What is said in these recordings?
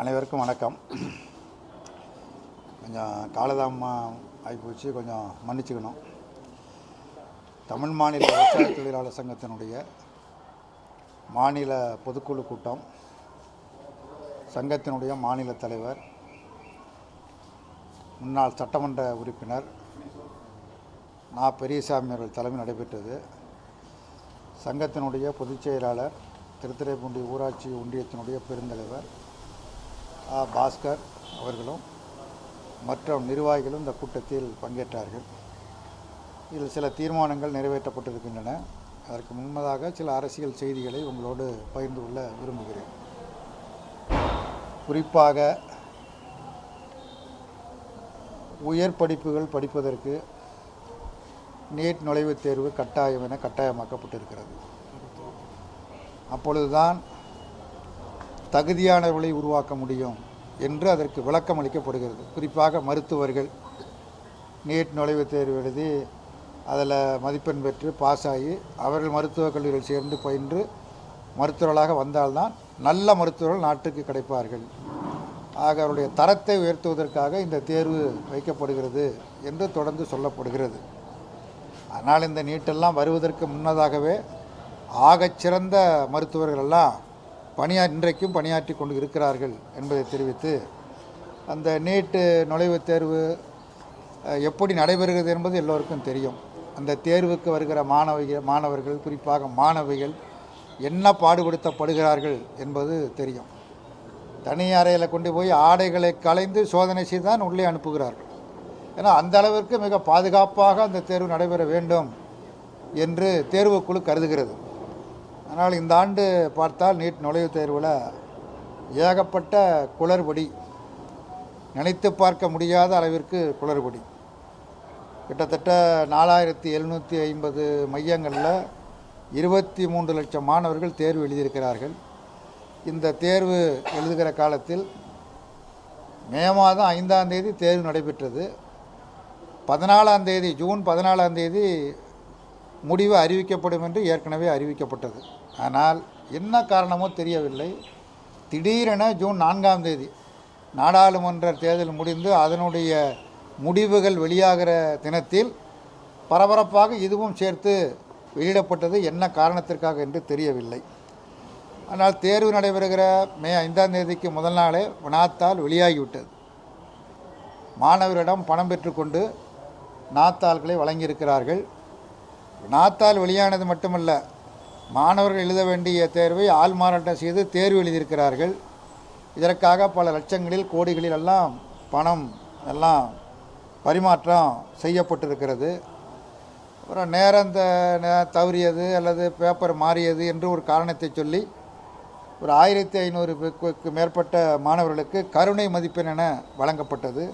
அனைவருக்கும் வணக்கம். கொஞ்சம் காலதாமமாக ஆகிப்போச்சு. கொஞ்சம் மன்னிச்சுக்கணும். தமிழ் மாநில விவசாய தொழிலாளர் சங்கத்தினுடைய மாநில பொதுக்குழு கூட்டம் சங்கத்தினுடைய மாநில தலைவர் முன்னாள் சட்டமன்ற உறுப்பினர் நா. பெரியசாமி அவர்கள் தலைமை நடைபெற்றது. சங்கத்தினுடைய பொதுச் செயலாளர் திருத்துறைப்பூண்டி ஊராட்சி ஒன்றியத்தினுடைய பெருந்தலைவர் பாஸ்கர் அவர்களும் மற்ற நிர்வாகிகளும் இந்த கூட்டத்தில் பங்கேற்றார்கள். இதில் சில தீர்மானங்கள் நிறைவேற்றப்பட்டிருக்கின்றன. அதற்கு முன்னதாக சில அரசியல் செய்திகளை உங்களோடு பகிர்ந்து கொள்ள விரும்புகிறேன். குறிப்பாக உயர் படிப்புகள் படிப்பதற்கு நீட் நுழைவுத் தேர்வு கட்டாயம் என கட்டாயமாக்கப்பட்டிருக்கிறது. அப்பொழுதுதான் தகுதியானவர்களை உருவாக்க முடியும் என்று அதற்கு விளக்கம் அளிக்கப்படுகிறது. குறிப்பாக மருத்துவர்கள். நீட் நுழைவுத் தேர்வு எழுதி அதில் மதிப்பெண் பெற்று பாஸ் ஆகி அவர்கள் மருத்துவக் கல்லூரியில் சேர்ந்து பயின்று மருத்துவர்களாக வந்தால்தான் நல்ல மருத்துவர்கள் நாட்டுக்கு கிடைப்பார்கள். ஆக அவருடைய தரத்தை உயர்த்துவதற்காக இந்த தேர்வு வைக்கப்படுகிறது என்று தொடர்ந்து சொல்லப்படுகிறது. ஆனால் இந்த நீட்டெல்லாம் வருவதற்கு முன்னதாகவே ஆகச்சிறந்த மருத்துவர்கள் எல்லாம் பணியா இன்றைக்கும் பணியாற்றி கொண்டு இருக்கிறார்கள் என்பதை தெரிவித்து அந்த நீட்டு நுழைவுத் தேர்வு எப்படி நடைபெறுகிறது என்பது எல்லோருக்கும் தெரியும். அந்த தேர்வுக்கு வருகிற மாணவிகள் மாணவர்கள் குறிப்பாக மாணவிகள் என்ன பாடுபடுத்தப்படுகிறார்கள் என்பது தெரியும். தனி அறையில் கொண்டு போய் ஆடைகளை களைந்து சோதனை செய்து தான் உள்ளே அனுப்புகிறார்கள். ஏன்னா அந்த அளவிற்கு மிக பாதுகாப்பாக அந்த தேர்வு நடைபெற வேண்டும் என்று தேர்வுக்குழு கருதுகிறது. ஆனால் இந்த ஆண்டு பார்த்தால் நீட் நுழைவுத் தேர்வில் ஏகப்பட்ட குளறுபடி நினைத்து பார்க்க முடியாத அளவிற்கு குளறுபடி. கிட்டத்தட்ட நாலாயிரத்தி எழுநூற்றி ஐம்பது மையங்களில் இருபத்தி மூன்று லட்சம் மாணவர்கள் தேர்வு எழுதியிருக்கிறார்கள். இந்த தேர்வு எழுதுகிற காலத்தில் மே மாதம் ஐந்தாம் தேதி தேர்வு நடைபெற்றது. பதினாலாம் தேதி ஜூன் பதினாலாம் தேதி முடிவு அறிவிக்கப்படும் என்று ஏற்கனவே அறிவிக்கப்பட்டது. ஆனால் என்ன காரணமோ தெரியவில்லை. திடீரென ஜூன் நான்காம் தேதி நாடாளுமன்ற தேர்தல் முடிந்து அதனுடைய முடிவுகள் வெளியாகிற தினத்தில் பரபரப்பாக இதுவும் சேர்த்து வெளியிடப்பட்டது என்ன காரணத்திற்காக என்று தெரியவில்லை. ஆனால் தேர்வு நடைபெறுகிற மே ஐந்தாம் தேதிக்கு முதல் நாளே நாத்தால் வெளியாகிவிட்டது. மாணவரிடம் பணம் பெற்றுக்கொண்டு நாத்தாள்களை வழங்கியிருக்கிறார்கள். நாத்தால் வெளியானது மட்டுமல்ல மாணவர்கள் எழுத வேண்டிய தேர்வை ஆள்மாறாட்டம் செய்து தேர்வு எழுதியிருக்கிறார்கள். இதற்காக பல லட்சங்களில் கோடிகளில் எல்லாம் பணம் எல்லாம் பரிமாற்றம் செய்யப்பட்டிருக்கிறது. அப்புறம் நேரம் த தவறியது அல்லது பேப்பர் மாறியது என்று ஒரு காரணத்தை சொல்லி ஒரு ஆயிரத்தி ஐநூறுக்கு மேற்பட்ட மாணவர்களுக்கு கருணை மதிப்பெண் என வழங்கப்பட்டது.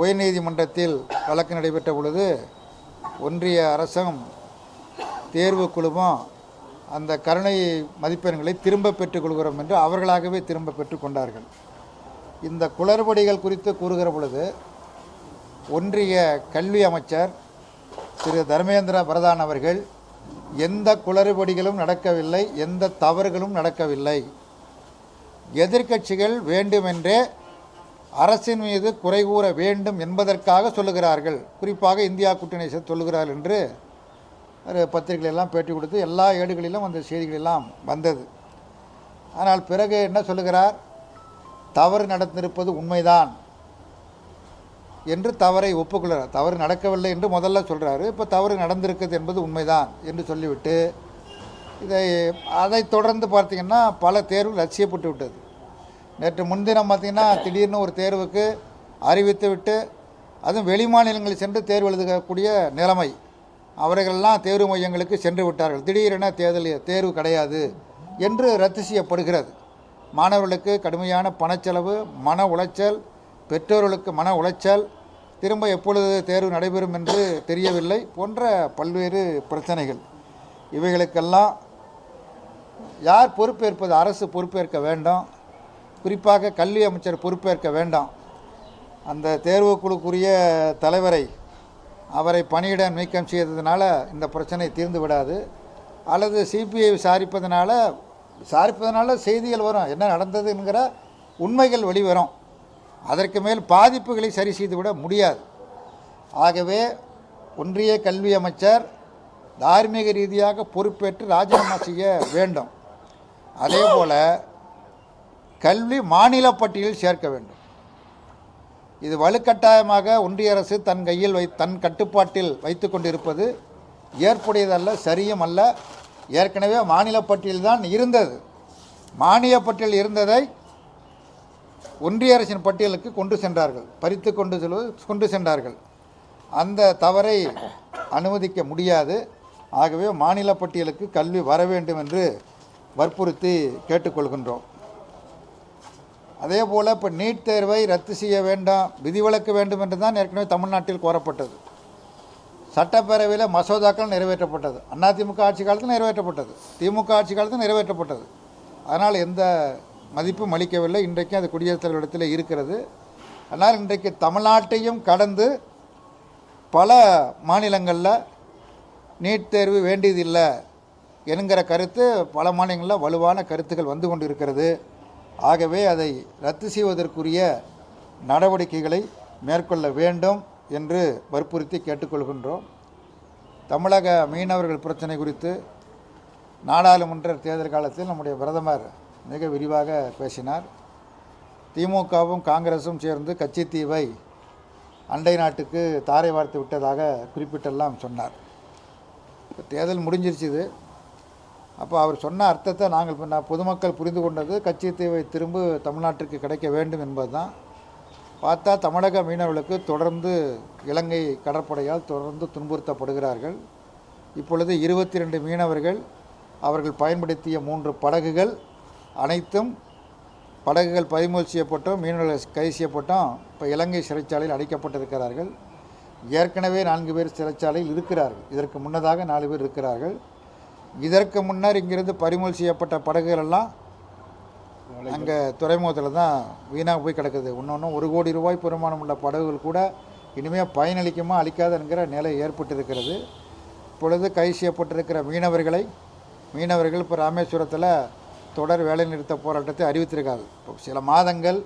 உயர்நீதிமன்றத்தில் வழக்கு நடைபெற்ற பொழுது ஒன்றிய அரசும் தேர்வு குழுவும் அந்த கருணை மதிப்பெண்களை திரும்ப பெற்றுக்கொள்கிறோம் என்று அவர்களாகவே திரும்ப பெற்றுக்கொண்டார்கள். இந்த குளறுபடிகள் குறித்து கூறுகிற பொழுது ஒன்றிய கல்வி அமைச்சர் திரு. தர்மேந்திர பிரதான் அவர்கள் எந்த குளறுபடிகளும் நடக்கவில்லை எந்த தவறுகளும் நடக்கவில்லை. எதிர்க்கட்சிகள் வேண்டுமென்றே அரசின் மீது குறை கூற வேண்டும் என்பதற்காக சொல்லுகிறார்கள். குறிப்பாக இந்தியா கூட்டணி சொல்லுகிறார்கள் என்று பத்திரிகைகளெல்லாம் பேட்டி கொடுத்து எல்லா ஏடுகளிலும் அந்த செய்திகளெல்லாம் வந்தது. ஆனால் பிறகு என்ன சொல்லுகிறார்? தவறு நடந்திருப்பது உண்மைதான் என்று தவறை ஒப்புக்கொள்கிறார். தவறு நடக்கவில்லை என்று முதல்ல சொல்கிறாரு இப்போ தவறு நடந்திருக்குது என்பது உண்மைதான் என்று சொல்லிவிட்டு இதை அதைத் தொடர்ந்து பார்த்தீங்கன்னா பல தேர்வு லட்சியப்பட்டு விட்டது. நேற்று முன்தினம் பார்த்திங்கன்னா திடீர்னு ஒரு தேர்வுக்கு அறிவித்து விட்டு அதுவும் வெளிமாநிலங்களில் சென்று தேர்வு எழுதக்கூடிய நிலைமை. அவர்களெல்லாம் தேர்வு மையங்களுக்கு சென்று விட்டார்கள். திடீரென தேர்தல் தேர்வு கிடையாது என்று ரத்து செய்யப்படுகிறது. மாணவர்களுக்கு கடுமையான பணச்செலவு மன உளைச்சல் பெற்றோர்களுக்கு மன உளைச்சல் திரும்ப எப்பொழுது தேர்வு நடைபெறும் என்று தெரியவில்லை போன்ற பல்வேறு பிரச்சனைகள். இவைகளுக்கெல்லாம் யார் பொறுப்பேற்பது? அரசு பொறுப்பேற்க வேண்டாம். குறிப்பாக கல்வி அமைச்சர் பொறுப்பேற்க வேண்டாம். அந்த தேர்வுக்குழுக்குரிய தலைவரை அவரை பணியிட நீக்கம் செய்ததுனால இந்த பிரச்சனை தீர்ந்து விடாது. அல்லது சிபிஐ விசாரிப்பதனால விசாரிப்பதனால செய்திகள் வரும். என்ன நடந்ததுங்கிற உண்மைகள் வெளிவரும். அதற்கு மேல் பாதிப்புகளை சரி செய்துவிட முடியாது. ஆகவே ஒன்றிய கல்வி அமைச்சர் தார்மீக ரீதியாக பொறுப்பேற்று ராஜினாமா செய்ய வேண்டும். அதே போல் கல்வி மாநில பட்டியலில் சேர்க்க வேண்டும். இது வலுக்கட்டாயமாக ஒன்றிய அரசு தன் கையில் வை தன் கட்டுப்பாட்டில் வைத்து கொண்டிருப்பது ஏற்புடையதல்ல சரியும் அல்ல ஏற்கனவே மாநில பட்டியல்தான் இருந்தது. மானிய பட்டியல் இருந்ததை ஒன்றிய அரசின் பட்டியலுக்கு கொண்டு சென்றார்கள். பறித்து கொண்டு செல்வது கொண்டு சென்றார்கள். அந்த தவறை அனுமதிக்க முடியாது. ஆகவே மாநில பட்டியலுக்கு கல்வி வர வேண்டும் என்று வற்புறுத்தி கேட்டுக்கொள்கின்றோம். அதே போல் இப்போ நீட் தேர்வை ரத்து செய்ய வேண்டாம் விதிவிலக்கு வேண்டும் என்று தான் ஏற்கனவே தமிழ்நாட்டில் கோரப்பட்டது. சட்டப்பேரவையில் மசோதாக்கள் நிறைவேற்றப்பட்டது. அதிமுக ஆட்சி காலத்தில் நிறைவேற்றப்பட்டது. திமுக ஆட்சி காலத்தில் நிறைவேற்றப்பட்டது. அதனால் எந்த மதிப்பும் அளிக்கவில்லை. இன்றைக்கும் அது குடியரசுத் தலைவரிடத்தில் இருக்கிறது. அதனால் இன்றைக்கு தமிழ்நாட்டையும் கடந்து பல மாநிலங்களில் நீட் தேர்வு வேண்டியதில்லை என்கிற கருத்து பல மாநிலங்களில் வலுவான கருத்துக்கள் வந்து கொண்டு இருக்கிறது ஆகவே அதை ரத்து செய்வதற்குரிய நடவடிக்கைகளை மேற்கொள்ள வேண்டும் என்று வற்புறுத்தி கேட்டுக்கொள்கின்றோம். தமிழக மீனவர்கள் பிரச்சனை குறித்து நாடாளுமன்ற தேர்தல் காலத்தில் நம்முடைய பிரதமர் மிக விரிவாக பேசினார். திமுகவும் காங்கிரஸும் சேர்ந்து கச்சித்தீவை அண்டை நாட்டுக்கு தாரை வார்த்து விட்டதாக குறிப்பிட்டெல்லாம் சொன்னார். இப்போ தேர்தல் முடிஞ்சிருச்சுது அப்போ அவர் சொன்ன அர்த்தத்தை நாங்கள் நான் பொதுமக்கள் புரிந்து கொண்டது கட்சித்தீவை திரும்ப தமிழ்நாட்டிற்கு கிடைக்க வேண்டும் என்பது தான் பார்த்தா தமிழக மீனவர்களுக்கு தொடர்ந்து இலங்கை கடற்படையால் தொடர்ந்து துன்புறுத்தப்படுகிறார்கள். இப்பொழுது இருபத்தி ரெண்டு மீனவர்கள் அவர்கள் பயன்படுத்திய மூன்று படகுகள் அனைத்தும் படகுகள் பறிமுதல் செய்யப்பட்டோம் மீனவர்கள் கைது செய்யப்பட்டோம். இப்போ இலங்கை சிறைச்சாலையில் அடைக்கப்பட்டிருக்கிறார்கள். ஏற்கனவே நான்கு பேர் சிறைச்சாலையில் இருக்கிறார்கள். இதற்கு முன்னதாக நாலு பேர் இருக்கிறார்கள். இதற்கு முன்னர் இங்கிருந்து பறிமுதல் செய்யப்பட்ட படகுகள் எல்லாம் அங்கே துறைமுகத்தில் தான் வீணாக போய் கிடக்குது. இன்னொன்று ஒரு கோடி ரூபாய் பெருமானம் உள்ள படகுகள் கூட இனிமேல் பயனளிக்குமா அளிக்காது என்கிற நிலை ஏற்பட்டிருக்கிறது. இப்பொழுது கைது செய்யப்பட்டிருக்கிற மீனவர்களை மீனவர்கள் இப்போ ராமேஸ்வரத்தில் தொடர் வேலைநிறுத்த போராட்டத்தை அறிவித்திருக்காங்க. இப்போ சில மாதங்கள்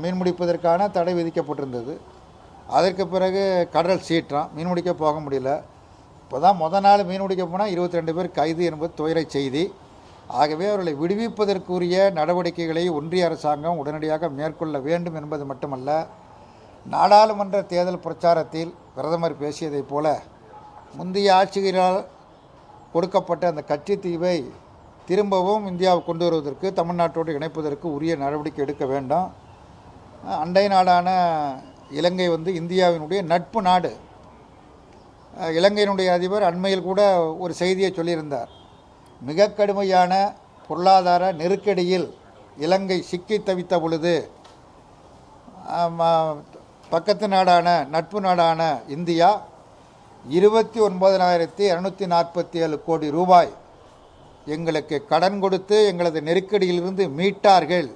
மீன் பிடிப்பதற்கான தடை விதிக்கப்பட்டிருந்தது. அதற்கு பிறகு கடல் சீற்றம் மீன் பிடிக்க போக முடியல. இப்போ தான் முத நாள் மீன் பிடிக்க போனால் இருபத்தி ரெண்டு பேர் கைது என்பது துயரை செய்தி. ஆகவே அவர்களை விடுவிப்பதற்குரிய நடவடிக்கைகளை ஒன்றிய அரசாங்கம் உடனடியாக மேற்கொள்ள வேண்டும் என்பது மட்டுமல்ல நாடாளுமன்ற தேர்தல் பிரச்சாரத்தில் பிரதமர் பேசியதைப் போல முந்தைய ஆட்சிகளால் கொடுக்கப்பட்ட அந்த கட்சி தீவை திரும்பவும் இந்தியாவை கொண்டு வருவதற்கு தமிழ்நாட்டோடு இணைப்பதற்கு உரிய நடவடிக்கை எடுக்க வேண்டும். அண்டை நாடான இலங்கை வந்து இந்தியாவினுடைய நட்பு நாடு. இலங்கையினுடைய அதிபர் அண்மையில் கூட ஒரு செய்தியை சொல்லியிருந்தார். மிக கடுமையான பொருளாதார நெருக்கடியில் இலங்கை சிக்கி தவித்த பொழுது பக்கத்து நாடான நட்பு நாடான இந்தியா இருபத்தி ஒன்பதனாயிரத்தி இரநூத்தி நாற்பத்தி ஏழு கோடி ரூபாய் எங்களுக்கு கடன் கொடுத்து எங்களது நெருக்கடியிலிருந்து மீட்டார்கள்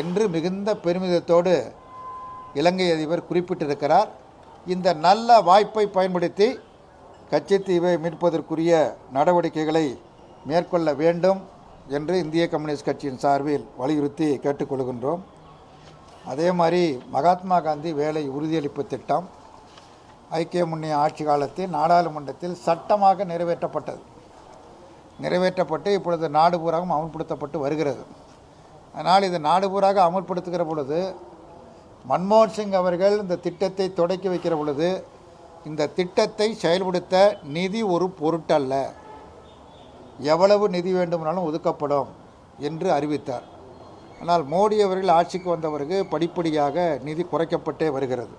என்று மிகுந்த பெருமிதத்தோடு இலங்கை அதிபர் குறிப்பிட்டிருக்கிறார். இந்த நல்ல வாய்ப்பை பயன்படுத்தி கச்சத்தீவை மீட்பதற்குரிய நடவடிக்கைகளை மேற்கொள்ள வேண்டும் என்று இந்திய கம்யூனிஸ்ட் கட்சியின் சார்பில் வலியுறுத்தி கேட்டுக்கொள்கின்றோம். அதே மாதிரி மகாத்மா காந்தி வேலை உறுதியளிப்பு திட்டம் ஐக்கிய முன்னிய ஆட்சி காலத்தில் நாடாளுமன்றத்தில் சட்டமாக நிறைவேற்றப்பட்டது. நிறைவேற்றப்பட்டு இப்பொழுது நாடு பூராகவும் அமல்படுத்தப்பட்டு வருகிறது. அதனால் இது நாடு பூராக அமல்படுத்துகிற பொழுது மன்மோகன் சிங் அவர்கள் இந்த திட்டத்தை தொடக்கி வைக்கிற பொழுது இந்த திட்டத்தை செயல்படுத்த நிதி ஒரு பொருட்டல்ல. எவ்வளவு நிதி வேண்டுமானாலும் ஒதுக்கப்படும் என்று அறிவித்தார். ஆனால் மோடி அவர்கள் ஆட்சிக்கு வந்த பிறகு படிப்படியாக நிதி குறைக்கப்பட்டே வருகிறது.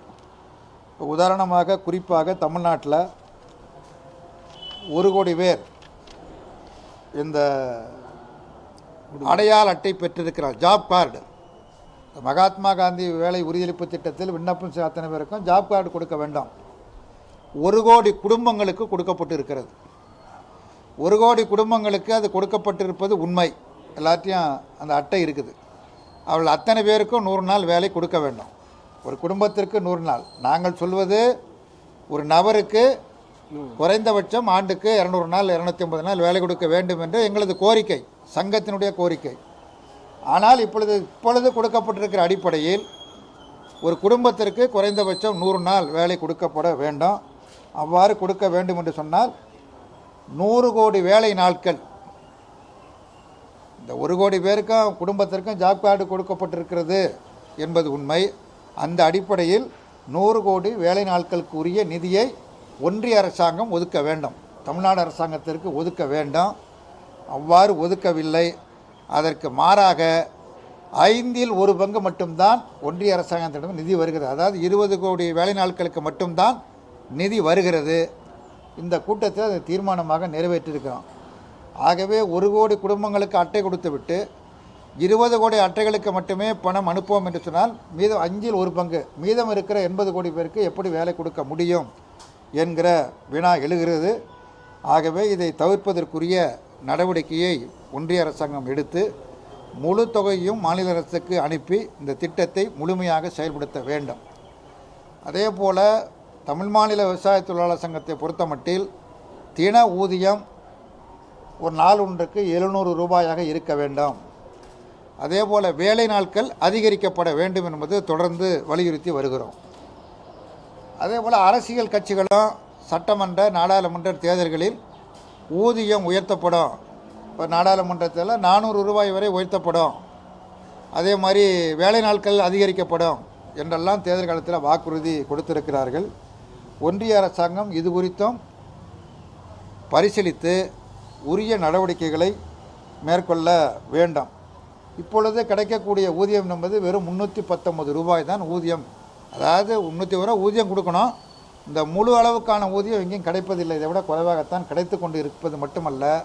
உதாரணமாக குறிப்பாக தமிழ்நாட்டில் ஒரு கோடி பேர் இந்த அடையாள அட்டை பெற்றிருக்கிறார் ஜாப் கார்டு மகாத்மா காந்தி வேலை உறுதியளிப்பு திட்டத்தில் விண்ணப்பம் செய்ய அத்தனை பேருக்கும் ஜாப் கார்டு கொடுக்க வேண்டாம். ஒரு கோடி குடும்பங்களுக்கு கொடுக்கப்பட்டு இருக்கிறது ஒரு கோடி குடும்பங்களுக்கு அது கொடுக்கப்பட்டிருப்பது உண்மை. எல்லாத்தையும் அந்த அட்டை இருக்குது. அவள் அத்தனை பேருக்கும் நூறு நாள் வேலை கொடுக்க வேண்டும். ஒரு குடும்பத்திற்கு நூறு நாள். நாங்கள் சொல்வது ஒரு நபருக்கு குறைந்தபட்சம் ஆண்டுக்கு இரநூறு நாள் இரநூத்தி ஐம்பது நாள் வேலை கொடுக்க வேண்டும் என்று எங்களது கோரிக்கை சங்கத்தினுடைய கோரிக்கை. ஆனால் இப்பொழுது இப்பொழுது கொடுக்கப்பட்டிருக்கிற அடிப்படையில் ஒரு குடும்பத்திற்கு குறைந்தபட்சம் நூறு நாள் வேலை கொடுக்கப்பட வேண்டும். அவ்வாறு கொடுக்க வேண்டும் என்று சொன்னால் நூறு கோடி வேலை நாட்கள். இந்த ஒரு கோடி பேருக்கும் குடும்பத்திற்கும் ஜாப் கார்டு கொடுக்கப்பட்டிருக்கிறது என்பது உண்மை. அந்த அடிப்படையில் நூறு கோடி வேலை நாட்களுக்கு உரிய நிதியை ஒன்றிய அரசாங்கம் ஒதுக்க வேண்டும். தமிழ்நாடு அரசாங்கத்திற்கு ஒதுக்க வேண்டும். அவ்வாறு ஒதுக்கவில்லை. அதற்கு மாறாக ஐந்தில் ஒரு பங்கு மட்டும்தான் ஒன்றிய அரசாங்கத்திடம் நிதி வருகிறது. அதாவது இருபது கோடி வேலை நாட்களுக்கு மட்டும்தான் நிதி வருகிறது. இந்த கூட்டத்தில் அதை தீர்மானமாக நிறைவேற்றியிருக்கிறோம். ஆகவே ஒரு கோடி குடும்பங்களுக்கு அட்டை கொடுத்துவிட்டு இருபது கோடி அட்டைகளுக்கு மட்டுமே பணம் அனுப்புவோம் என்று சொன்னால் மீதம் அஞ்சில் ஒரு பங்கு மீதம் இருக்கிற எண்பது கோடி பேருக்கு எப்படி வேலை கொடுக்க முடியும் என்கிற வினா எழுகிறது. ஆகவே இதை தவிர்ப்பதற்குரிய நடவடிக்கையை ஒன்றிய அரசாங்கம் எடுத்து முழு தொகையும் மாநில அரசுக்கு அனுப்பி இந்த திட்டத்தை முழுமையாக செயல்படுத்த வேண்டும். அதே போல் தமிழ் மாநில விவசாய தொழிலாளர் சங்கத்தை பொறுத்தமட்டில் தின ஊதியம் ஒரு நாள் ஒன்றுக்கு எழுநூறு ரூபாயாக இருக்க வேண்டும். அதே போல் வேலை நாட்கள் அதிகரிக்கப்பட வேண்டும் என்பது தொடர்ந்து வலியுறுத்தி வருகிறோம். அதே போல் அரசியல் கட்சிகளும் சட்டமன்ற நாடாளுமன்ற தேர்தல்களில் ஊதியம் உயர்த்தப்படும். இப்போ நாடாளுமன்றத்தில் நானூறு ரூபாய் வரை உயர்த்தப்படும். அதே மாதிரி வேலை நாட்கள் அதிகரிக்கப்படும் என்றெல்லாம் தேர்தல் காலத்தில் வாக்குறுதி கொடுத்திருக்கிறார்கள். ஒன்றிய அரசாங்கம் இது குறித்தும் பரிசீலித்து உரிய நடவடிக்கைகளை மேற்கொள்ள வேண்டும். இப்பொழுது கிடைக்கக்கூடிய ஊதியம் என்பது வெறும் முந்நூற்றி பத்தொம்பது ரூபாய் தான் ஊதியம். அதாவது முந்நூற்றி ரூபா ஊதியம் கொடுக்கணும். இந்த முழு அளவுக்கான ஊதியம் எங்கேயும் கிடைப்பதில்லை. இதை விட குறைவாகத்தான் கிடைத்து கொண்டு இருப்பது மட்டுமல்ல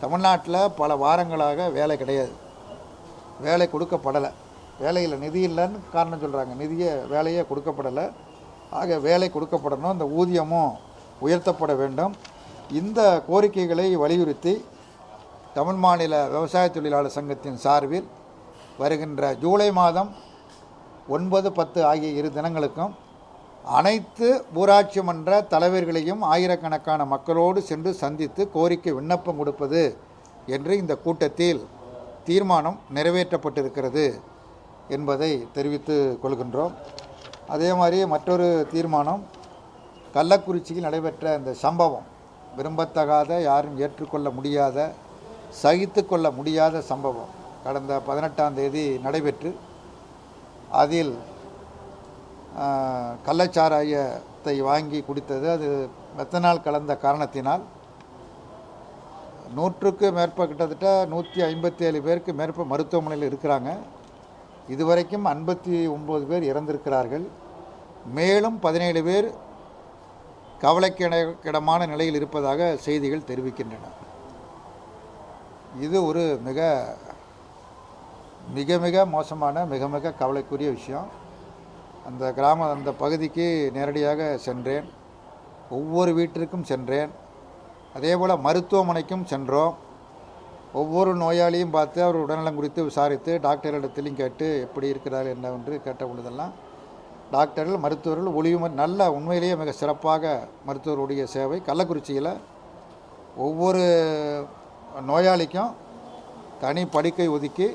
தமிழ்நாட்டில் பல வாரங்களாக வேலை கிடையாது. வேலை கொடுக்கப்படலை. வேலையில் நிதி இல்லைன்னு காரணம் சொல்கிறாங்க நிதியை வேலையே கொடுக்கப்படலை. ஆக வேலை கொடுக்கப்படணும். இந்த ஊதியமும் உயர்த்தப்பட வேண்டும். இந்த கோரிக்கைகளை வலியுறுத்தி தமிழ் மாநில விவசாய தொழிலாளர் சங்கத்தின் சார்பில் வருகின்ற ஜூலை மாதம் ஒன்பது பத்து ஆகிய இரு தினங்களுக்கும் அனைத்து ஊராட்சி மன்ற தலைவர்களையும் ஆயிரக்கணக்கான மக்களோடு சென்று சந்தித்து கோரிக்கை விண்ணப்பம் கொடுப்பது என்று இந்த கூட்டத்தில் தீர்மானம் நிறைவேற்றப்பட்டிருக்கிறது என்பதை தெரிவித்து கொள்கின்றோம். அதே மாதிரி மற்றொரு தீர்மானம் கள்ளக்குறிச்சியில் நடைபெற்ற இந்த சம்பவம் விரும்பத்தகாத யாரும் ஏற்றுக்கொள்ள முடியாத சகித்து கொள்ள முடியாத சம்பவம் கடந்த பதினெட்டாம் தேதி நடைபெற்று அதில் கள்ளச்சாராயத்தை வாங்கி குடித்தது. அது மெத்தனால் கலந்த காரணத்தினால் நூற்றுக்கு மேற்ப கிட்டத்தட்ட நூற்றி ஐம்பத்தி ஏழு பேருக்கு மேற்ப மருத்துவமனையில் இருக்கிறாங்க. இதுவரைக்கும் ஐம்பத்தி ஒம்பது பேர் இறந்திருக்கிறார்கள். மேலும் பதினேழு பேர் கவலைக்கிடமான நிலையில் இருப்பதாக செய்திகள் தெரிவிக்கின்றன. இது ஒரு மிக மிக மிக மோசமான மிக மிக கவலைக்குரிய விஷயம். அந்த கிராம அந்த பகுதிக்கு நேரடியாக சென்றேன். ஒவ்வொரு வீட்டிற்கும் சென்றேன். அதே போல் மருத்துவமனைக்கும் சென்றோம். ஒவ்வொரு நோயாளியும் பார்த்து அவர் உடல்நலம் குறித்து விசாரித்து டாக்டரிடத்திலையும் கேட்டு எப்படி இருக்கிறார் என்னவென்று கேட்ட பொழுதெல்லாம் டாக்டர்கள் மருத்துவர்கள் ஒளிவு நல்ல உண்மையிலேயே மிக சிறப்பாக மருத்துவருடைய சேவை கள்ளக்குறிச்சியில் ஒவ்வொரு நோயாளிக்கும் தனி படுக்கை ஒதுக்கி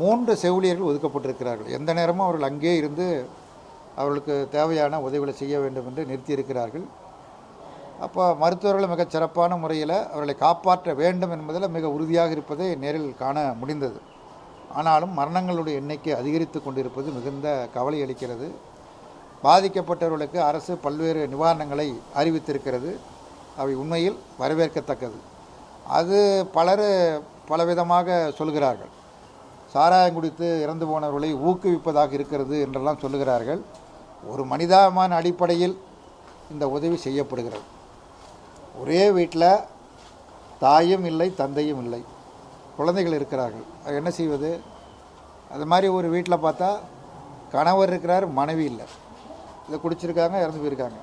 மூன்று செவிலியர்கள் ஒதுக்கப்பட்டிருக்கிறார்கள். எந்த நேரமும் அவர்கள் அங்கே இருந்து அவர்களுக்கு தேவையான உதவிகளை செய்ய வேண்டும் என்று நிறுத்தியிருக்கிறார்கள். அப்போ மருத்துவர்கள் மிகச் சிறப்பான முறையில் அவர்களை காப்பாற்ற வேண்டும் என்பதில் மிக உறுதியாக இருப்பதை நேரில் காண முடிந்தது. ஆனாலும் மரணங்களுடைய எண்ணிக்கை அதிகரித்து கொண்டிருப்பது மிகுந்த கவலை அளிக்கிறது. பாதிக்கப்பட்டவர்களுக்கு அரசு பல்வேறு நிவாரணங்களை அறிவித்திருக்கிறது. அவை உண்மையில் வரவேற்கத்தக்கது. அது பலர் பலவிதமாக சொல்கிறார்கள். சாராயம் குடித்து இறந்து போனவர்களை ஊக்குவிப்பதாக இருக்கிறது என்றெல்லாம் சொல்லுகிறார்கள். ஒரு மனிதாபிமான அடிப்படையில் இந்த உதவி செய்யப்படுகிறது. ஒரே வீட்டில் தாயும் இல்லை தந்தையும் இல்லை. குழந்தைகள் இருக்கிறார்கள். அது என்ன செய்வது? அது மாதிரி ஒரு வீட்டில் பார்த்தா கணவர் இருக்கிறார் மனைவி இல்லை. இதை குடிச்சிருக்காங்க இறந்து போயிருக்காங்க.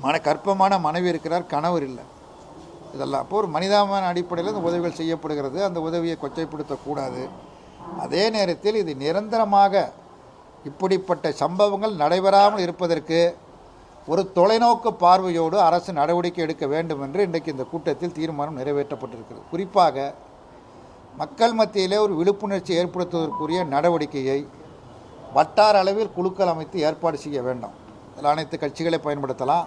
மன கற்பமான மனைவி இருக்கிறார் கணவர் இல்லை. இதெல்லாம். அப்போ ஒரு மனிதாபிமான அடிப்படையில் இந்த உதவிகள் செய்யப்படுகிறது. அந்த உதவியை கொச்சைப்படுத்தக்கூடாது. அதே நேரத்தில் இது நிரந்தரமாக இப்படிப்பட்ட சம்பவங்கள் நடைபெறாமல் இருப்பதற்கு ஒரு தொலைநோக்கு பார்வையோடு அரசு நடவடிக்கை எடுக்க வேண்டும் என்று இன்றைக்கு இந்த கூட்டத்தில் தீர்மானம் நிறைவேற்றப்பட்டிருக்கிறது. குறிப்பாக மக்கள் மத்தியிலே ஒரு விழிப்புணர்ச்சி ஏற்படுத்துவதற்குரிய நடவடிக்கையை வட்டார அளவில் குழுக்கள் அமைத்து ஏற்பாடு செய்ய வேண்டும். இதில் அனைத்து கட்சிகளை பயன்படுத்தலாம்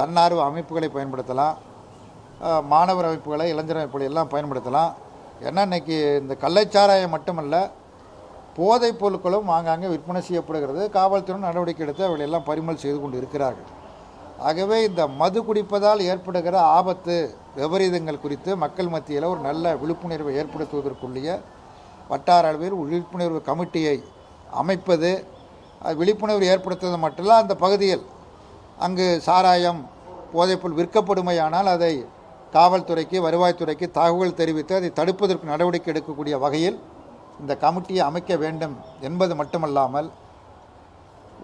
தன்னார்வ அமைப்புகளை பயன்படுத்தலாம் மாணவர் அமைப்புகளை இளைஞர் அமைப்புகளை எல்லாம் பயன்படுத்தலாம். ஏன்னா இன்னைக்கு இந்த கள்ளச்சாராயம் மட்டுமல்ல போதைப் பொருட்களும் ஆங்காங்கே விற்பனை செய்யப்படுகிறது. காவல்துறை நடவடிக்கை எடுத்து அவர்கள் எல்லாம் பறிமுதல் செய்து கொண்டு இருக்கிறார்கள். ஆகவே இந்த மது குடிப்பதால் ஏற்படுகிற ஆபத்து விபரீதங்கள் குறித்து மக்கள் மத்தியில் ஒரு நல்ல விழிப்புணர்வை ஏற்படுத்துவதற்குரிய வட்டார அளவில் விழிப்புணர்வு கமிட்டியை அமைப்பது அது விழிப்புணர்வு ஏற்படுத்துவது மட்டும் அந்த பகுதியில் அங்கு சாராயம் போதைப்பொருள் விற்கப்படுமையானால் அதை காவல்துறைக்கு வருவாய்த்துறைக்கு தகவல் தெரிவித்து அதை தடுப்பதற்கு நடவடிக்கை எடுக்கக்கூடிய வகையில் இந்த கமிட்டியை அமைக்க வேண்டும் என்பது மட்டுமல்லாமல்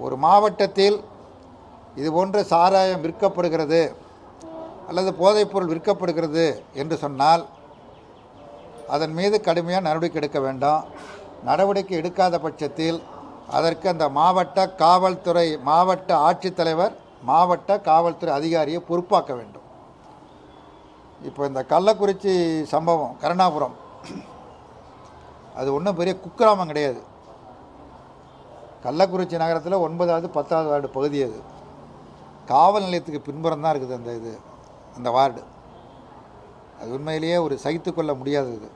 ஒரு மாவட்டத்தில் இது போன்ற சாராயம் விற்கப்படுகிறது அல்லது போதைப்பொருள் விற்கப்படுகிறது என்று சொன்னால் அதன் மீது கடுமையாக நடவடிக்கை எடுக்க வேண்டும். நடவடிக்கை எடுக்காத பட்சத்தில் அதற்கு அந்த மாவட்ட காவல்துறை மாவட்ட ஆட்சித்தலைவர் மாவட்ட காவல்துறை அதிகாரியை பொறுப்பாக்க வேண்டும். இப்போ இந்த கள்ளக்குறிச்சி சம்பவம் கருணாபுரம் அது ஒன்றும் பெரிய குக்கிராமம் கிடையாது. கள்ளக்குறிச்சி நகரத்தில் ஒன்பதாவது பத்தாவது வார்டு பகுதி அது. காவல் நிலையத்துக்கு பின்புறம் தான் இருக்குது அந்த இது அந்த வார்டு. அது உண்மையிலேயே ஒரு சகித்து கொள்ள முடியாதது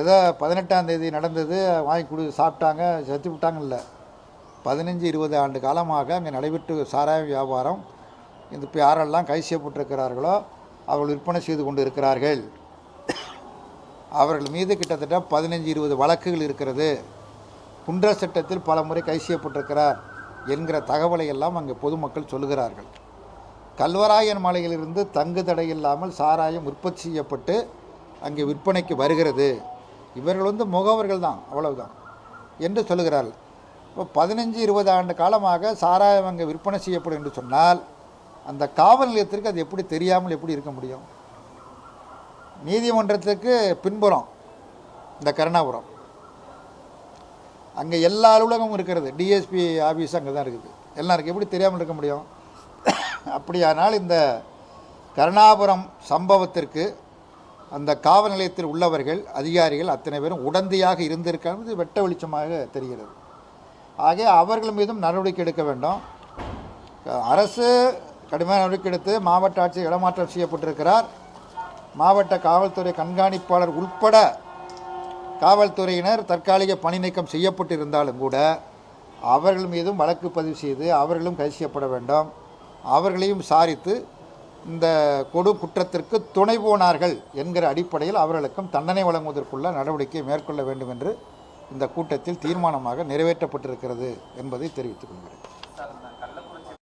ஏதோ பதினெட்டாம் தேதி நடந்தது வாங்கி கொடு சாப்பிட்டாங்க செத்து விட்டாங்க இல்லை பதினஞ்சு இருபது ஆண்டு காலமாக அங்கே நடைபெற்று சாராய வியாபாரம் இந்த இப்போ யாரெல்லாம் கை செய்யப்பட்டிருக்கிறார்களோ அவர்கள் விற்பனை செய்து கொண்டு இருக்கிறார்கள். அவர்கள் மீது கிட்டத்தட்ட பதினஞ்சு இருபது வழக்குகள் இருக்கிறது. குன்ற சட்டத்தில் பல முறை கை செய்யப்பட்டிருக்கிறார் என்கிற தகவலை எல்லாம் அங்கே பொதுமக்கள் சொல்லுகிறார்கள். கல்வராயன் மலையிலிருந்து தங்கு தடை இல்லாமல் சாராயம் உற்பத்தி செய்யப்பட்டு அங்கே விற்பனைக்கு வருகிறது. இவர்கள் வந்து முகவர்கள் தான் அவ்வளவுதான் என்று சொல்லுகிறார்கள். இப்போ பதினஞ்சு இருபது ஆண்டு காலமாக சாராயம் அங்கே விற்பனை செய்யப்படும் என்று சொன்னால் அந்த காவல் நிலையத்திற்கு அது எப்படி தெரியாமல் எப்படி இருக்க முடியும்? நீதிமன்றத்துக்கு பின்புறம் இந்த கருணாபுரம். அங்கே எல்லா அலுவலகமும் இருக்கிறது. டிஎஸ்பி ஆஃபீஸ் அங்கே தான் இருக்குது. எல்லாம் இருக்குது எப்படி தெரியாமல் இருக்க முடியும்? அப்படியானால் இந்த கருணாபுரம் சம்பவத்திற்கு அந்த காவல் நிலையத்தில் உள்ளவர்கள் அதிகாரிகள் அத்தனை பேரும் உடந்தையாக இருந்திருக்கிறது வெட்ட வெளிச்சமாக தெரிகிறது. ஆக அவர்கள் மீதும் நடவடிக்கை எடுக்க வேண்டும். அரசு கடுமையான நடவடிக்கை எடுத்து மாவட்ட ஆட்சியர் இடமாற்றம் செய்யப்பட்டிருக்கிறார். மாவட்ட காவல்துறை கண்காணிப்பாளர் உட்பட காவல்துறையினர் தற்காலிக பணி நீக்கம் செய்யப்பட்டிருந்தாலும் கூட அவர்கள் மீதும் வழக்கு பதிவு செய்து அவர்களும் கைது செய்யப்பட வேண்டும். அவர்களையும் விசாரித்து இந்த கொடு குற்றத்திற்கு துணை போனார்கள் என்கிற அடிப்படையில் அவர்களுக்கும் தண்டனை வழங்குவதற்குள்ள நடவடிக்கை மேற்கொள்ள வேண்டும் என்று இந்த கூட்டத்தில் தீர்மானமாக நிறைவேற்றப்பட்டிருக்கிறது என்பதை தெரிவித்துக் கொள்கிறேன்.